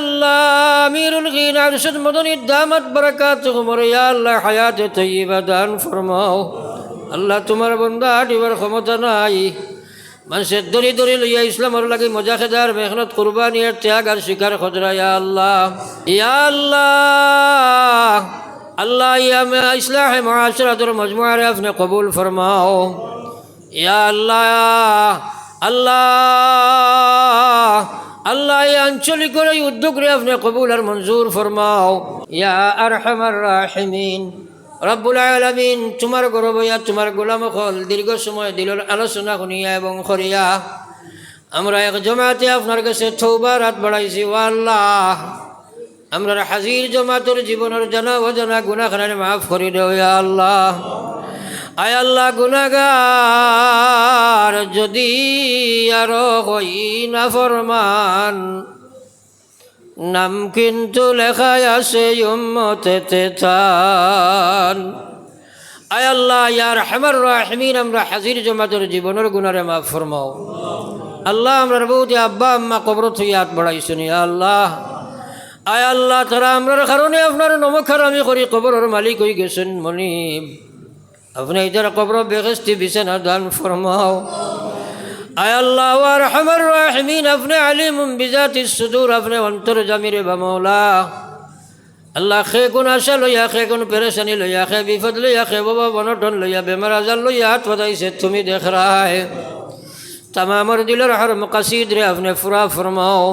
আল্লাহ ইয়া আল্লাহ দান ফরমাও। আল্লাহ তোমার দিবার ক্ষমতা নাই। মানুষের দরি দরি লইয়া ইসলামর লাগে মজা খেদার মেহনত কুরবানি আর ত্যাগ আর শিকার খদরা ইয়া আল্লাহ। ইয়া আল্লাহ আল্লাহ ইয়া ইসলাহ মহাশরাতর মজমুয়ারে আপনি কবুল ফরমাও। ইয়া আল্লাহ আল্লাহ আল্লাহ এই আঞ্চলিক করে এই উদ্যোগ রে আপনি কবুল আর মঞ্জুর ফরমাও। ইয়া আর হামার রাহিমিন। রব্বুল আলমিন, তোমার গৌরব ইয়া তোমার গোলাম হল, দীর্ঘ সময় দিলের আলোচনা শুনিয়া এবং করিয়া আমরা এক জমাতে আপনার কাছে থৌবার হাত বাড়াইছি, ও আল্লাহ। আমরা হাজির জমাতর জীবনের জানা অজানা গুণাখানে মাফ করি দেও ইয়া আল্লাহ। আয় আল্লাহ গুনাগার যদি আরও হই না ফরমান। নাম কিন্তু লেখায় আছে উম্মতেতে তান আয় আল্লাহ ইয়ার হেমার রাহমিন, আমরা হাজির জমাতের জীবনের গুণারে মাফ ফরমাও। আল্লাহ, আমরা বৌদি আব্বা, আম্মা কবর থইয়াত বাড়াইছেন ইয়া আল্লাহ। আয় আল্লাহ, তারা আমরার কারণে আপনার নমখার আমি করি, কবরের মালিক হয়ে গেছেন মনিব। আপনি ইধার কবর বেগস্তি বিছানা দান ফরমাও। আয় আল্লাহ আর হামার রাহমিন, আপনি আলিম বিজাতি সুদূর, আপনি অন্তর জামিরে বামৌলা আল্লাহ খে কোন আশা লইয়া, খে কোন পেরেশানি লইয়া, খে বিপদ লইয়া, খে বাবা বনটন লইয়া, বেমার আজার লইয়া, হাত পদাইছে তুমি দেখ রায়। তামামর দিলের হর মকাসিদ রে, আপনি ফুরা ফরমাও।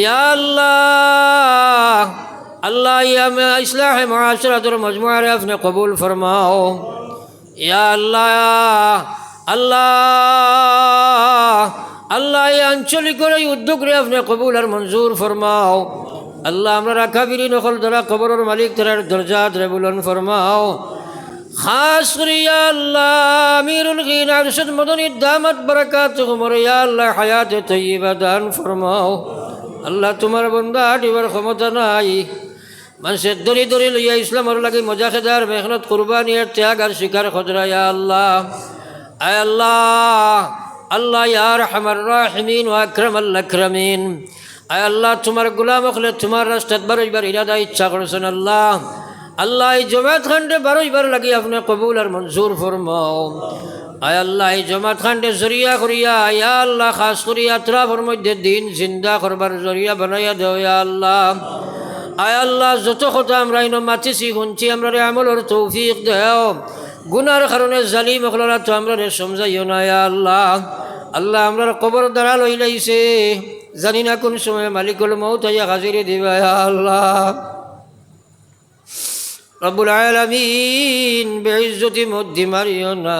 ইয়া আল্লাহ আল্লাহ ইয়া ইসলাহ মহাশরাতর মজমুয়ারে আপনি কবুল ফরমাও। ইয়া আল্লাহ আল্লাহ আল্লাহ, এই আঞ্চলিক করে এই কবুল আর মঞ্জুর ফরমাও। আল্লাহ, আমরা রাখা বিরি নকল ধরা কবরের মালিক ধরার দরজাত রে বুলন ফরমাও। আল্লাহ, আমিরুল গিন, আরশদ মদনী, দামাত বরকাত, উমর, ইয়া আল্লাহ, হায়াতে তৈবা দান ফরমাও। আল্লাহ, তোমার বন্দা দিবার ক্ষমতা নাই। মানুষের দরি দরি লইয়া ইসলামর লাগে মজা খেদার মেহনত কুরবানি আর ত্যাগ আর শিকার খদরা ইয়া আল্লাহ আয় আল্লাহ আল্লাহ ইয়ার হামার রাহিমিন ও আকরম আল্লাকরমিন আয় আল্লাহ তোমার গুলাম হলে তোমার রাস্তাত বারোইবার ইরাদা ইচ্ছা করেছেন আল্লাহ আল্লাহ এই জমাত খান্ডে বারোইবার লাগি আপনি কবুল আর মঞ্জুর ফরমাও আয় আল্লাহ এই জমাত খান্ডে জরিয়া করিয়া ইয়া আল্লাহ খাস করিয়া ত্রাফর মধ্যে দিন জিন্দা করবার জরিয়া বানাইয়া দেও আল্লাহ আয় আল্লাহ, যত কথা আমরা ইনো মাতিছি শুনছি আমরা আমলের তৌফিক দেও। গুনার কারণে জালিম অকলরা তো আমরা রে সমঝাইও না আল্লাহ। আল্লাহ আমরা কবর দ্বারা লই লাইছে। জানি না কোন সময় মালিকুল মৌত হইয়া হাজিরে দিবা আল্লাহ। রব্বুল আলামিন বেইজ্জতি মধ্যে মারিও না।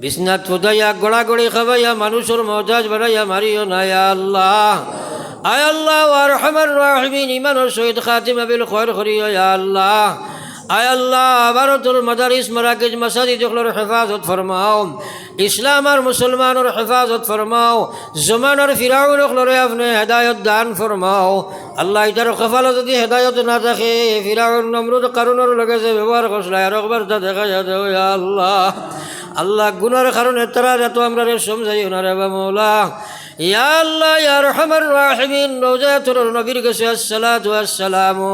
বিছনাত ফুদাইয়া গড়াগড়ি খাবাইয়া মানুষের মজাজ বাড়াইয়া মারিও না আল্লাহ। আয় আল্লাহ আর হামার রাহিমিন ইমানোর সহিত খাতিমা বিল খয়র করিও আল্লাহ। আয় আল্লাহ ভারতের মাদারিস, মারাকিজ মাসাজিদ ওগুলোর হেফাজত ফরমাও। ইসলাম আর মুসলমানের হেফাজত ফরমাও। জমানোর ফিরাউন ওগুলোরে আপনি হেদায়ত দান ফরমাও। আল্লাহ এটার কপালে যদি হেদায়ত না থাকে, ফিরাউন, নমরুদ কারণের লগে যে ব্যবহার করছিল আর একবার তা দেখা ও আল্লাহ। আল্লাহ, গুনার কারণে তারা এত আমরা রে সমঝাইও না বা মৌলা। ইয়া আল্লাহ ইয়া রহমান রাহিমিন রোজাতুর নবীর কাছে আসসালাতু আসসালামু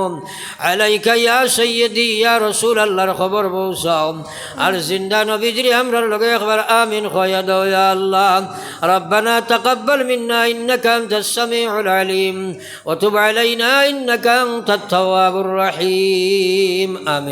আলাইকা ইয়া সাইয়্যিদি ইয়া রাসূল আল্লাহর খবর পৌঁছাও আর জিন্দা নবীজির আমরার লগে একবার আমিন খয়া দাও ইয়া আল্লাহ ربنا تقبل منا إنك أنت السميع العليم وتب علينا إنك أنت التواب الرحيم آمين